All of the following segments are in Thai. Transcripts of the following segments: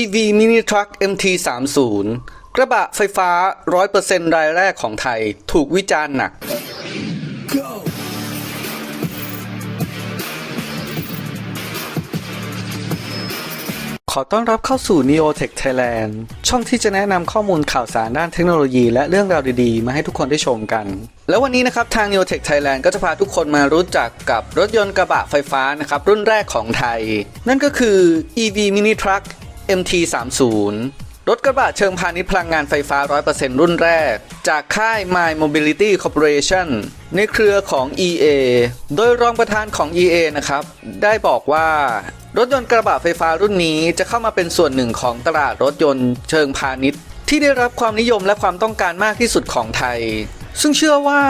EV Mini Truck MT30 กระบะไฟฟ้า 100%รายแรกของไทย ถูกวิจารณ์หนัก ขอต้อนรับเข้าสู่ Neotech Thailand ช่องที่จะแนะนำข้อมูลข่าวสารด้านเทคโนโลยีและเรื่องราวดีๆ มาให้ทุกคนได้ชมกัน แล้ววันนี้นะครับทาง Neotech Thailand ก็จะพาทุกคนมารู้จักกับรถยนต์กระบะไฟฟ้านะครับรุ่นแรกของไทย นั่นก็คือ EV Mini Truck MT30 รถกระบะเชิงพาณิชย์พลังงานไฟฟ้า 100%รุ่นแรก จากค่าย My Mobility Corporation ในเครือของ EA โดยรองประธานของ EA นะครับ ได้บอกว่ารถยนต์กระบะไฟฟ้ารุ่นนี้จะเข้ามาเป็นส่วนหนึ่งของตลาดรถยนต์เชิงพาณิชย์ ที่ได้รับความนิยมและความต้องการมากที่สุดของไทย ซึ่งเชื่อว่า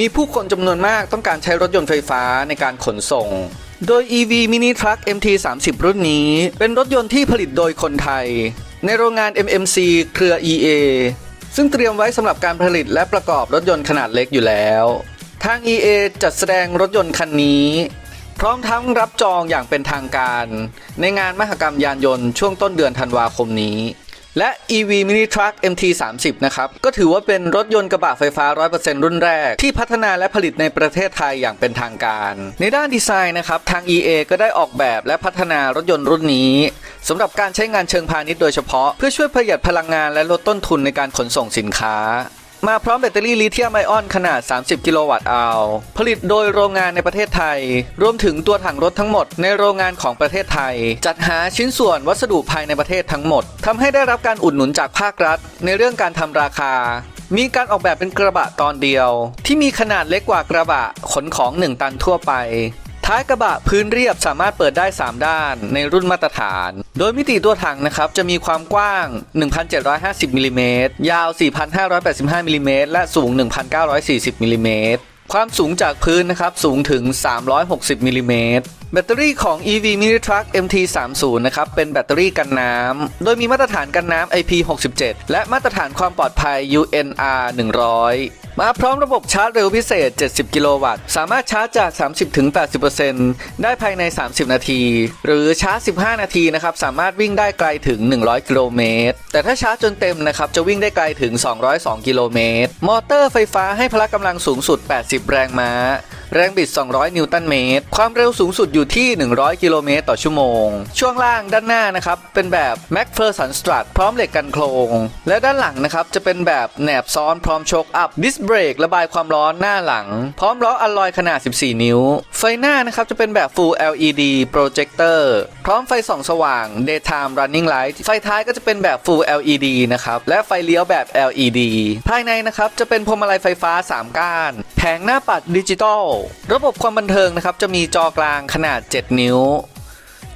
มีผู้คนจำนวนมากต้องการใช้รถยนต์ไฟฟ้าในการขนส่ง โดย EV Mini Truck MT30 รุ่นนี้ เป็นรถยนต์ที่ผลิตโดยคนไทย ในโรงงาน MMC เครือ EA ซึ่งเตรียมไว้สำหรับการผลิตและประกอบรถยนต์ขนาดเล็กอยู่แล้ว ทาง EA จัดแสดงรถยนต์คันนี้ พร้อมทั้งรับจองอย่างเป็นทางการ ในงานมหกรรมยานยนต์ช่วงต้นเดือนธันวาคมนี้ และ EV Mini Truck MT30 นะครับ ก็ถือว่าเป็นรถยนต์กระบะไฟฟ้า 100%รุ่นแรก ที่พัฒนาและผลิตในประเทศไทยอย่างเป็นทางการ ในด้านดีไซน์นะครับ ทาง EA ก็ได้ออกแบบและพัฒนารถยนต์รุ่นนี้สำหรับการใช้งานเชิงพาณิชย์โดยเฉพาะ เพื่อช่วยประหยัดพลังงานและลดต้นทุนในการขนส่งสินค้า มาพร้อมแบตเตอรี่ลิเธียมไอออนขนาด 30 กิโลวัตต์อาวผลิตโดยโรงงานในประเทศไทย รวมถึงตัวถังรถทั้งหมดในโรงงานของประเทศไทย จัดหาชิ้นส่วนวัสดุภายในประเทศทั้งหมดทำให้ได้รับการอุดหนุนจากภาครัฐ ในเรื่องการทำราคา มีการออกแบบเป็นกระบะตอนเดียว ที่มีขนาดเล็กกว่ากระบะขนของ 1 ตันทั่วไป ท้ายกระบะพื้นเรียบสามารถเปิดได้ 3 ด้านในรุ่นมาตรฐาน โดยมิติตัวถังนะครับจะมีความกว้าง 1,750มิลลิเมตรยาว 4,585มิลลิเมตรและสูง 1,940มิลลิเมตรความสูงจากพื้นนะครับสูงถึง 360มิลลิเมตรแบตเตอรี่ของ EV Mini Truck MT30 นะครับ เป็นแบตเตอรี่กันน้ำ โดยมีมาตรฐานกันน้ำ IP67 และมาตรฐานความปลอดภัย UNR 100 มาพร้อมระบบชาร์จเร็วพิเศษ 70 กิโลวัตต์ สามารถชาร์จจาก 30-80%ได้ภายใน 30 นาที หรือชาร์จ 15 นาทีนะครับ สามารถวิ่งได้ไกลถึง 100 กิโลเมตร แต่ถ้าชาร์จจนเต็มนะครับ จะวิ่งได้ไกลถึง 202 กิโลเมตร มอเตอร์ไฟฟ้าให้พละกำลังสูงสุด 80 แรงม้า แรงบิด 200 นิวตันเมตร ความเร็วสูงสุดอยู่ที่ 100 กิโลเมตรต่อชั่วโมง ช่วงล่างด้านหน้านะครับ เป็นแบบ m a c p h e r s o n Strut พร้อมเหล็กกันโครง และด้านหลังนะครับ จะเป็นแบบแหนบซ้อนพร้อมโชคอัพดิสเบรกระบายความร้อนหน้าหลัง พร้อมล้ออัลลอยขนาด 14 นิ้ว ไฟหน้านะครับจะเป็นแบบ Full LED Projector พร้อมไฟส่องสว่าง Daytime Running Light ไฟท้ายก็จะเป็นแบบ Full LED นะครับ และไฟเลี้ยวแบบ LED ภายในนะครับจะเป็นพวงมาลัยไฟฟ้า 3 ก้าน แผงหน้าปัดดิจิตอลระบบความบันเทิงนะครับจะมีจอกลางขนาด 7 นิ้ว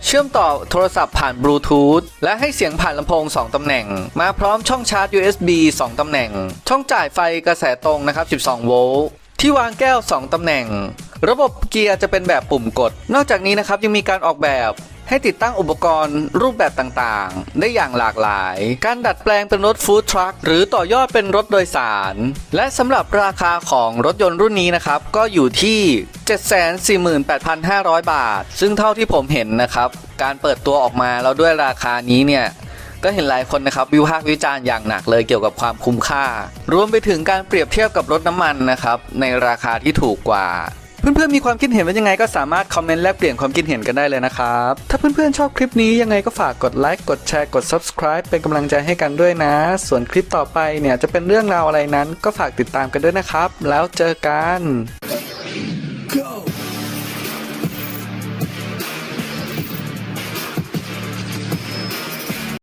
เชื่อมต่อโทรศัพท์ผ่านบลูทูธและให้เสียงผ่านลำโพง 2 ตำแหน่ง มาพร้อมช่องชาร์จ USB 2 ตำแหน่ง ช่องจ่ายไฟกระแสตรงนะครับ 12 โวลต์ที่วางแก้ว 2 ตำแหน่ง ระบบเกียร์จะเป็นแบบปุ่มกด นอกจากนี้นะครับยังมีการออกแบบ ให้ติดตั้งอุปกรณ์รูปแบบต่างๆ ได้อย่างหลากหลาย การดัดแปลงเป็นรถฟู้ดทรัคหรือต่อยอดเป็นรถโดยสาร และสำหรับราคาของรถยนต์รุ่นนี้นะครับ ก็อยู่ที่ 748,500 บาท ซึ่งเท่าที่ผมเห็นนะครับ การเปิดตัวออกมาแล้วด้วยราคานี้เนี่ยก็เห็นหลายคนนะครับวิพากษ์วิจารณ์อย่างหนักเลยเกี่ยวกับความคุ้มค่า รวมไปถึงการเปรียบเทียบกับรถน้ำมันนะครับในราคาที่ถูกกว่า เพื่อนๆมีความคิดเห็นว่ายังไงก็สามารถคอมเมนต์แลกเปลี่ยนความคิดเห็นกันได้เลยนะครับ ถ้าเพื่อนๆชอบคลิปนี้ยังไงก็ฝากกดไลค์กดแชร์กด subscribe เป็นกำลังใจให้กันด้วยนะ ส่วนคลิปต่อไปเนี่ยจะเป็นเรื่องราวอะไรนั้นก็ฝากติดตามกันด้วยนะครับ แล้วเจอกัน go.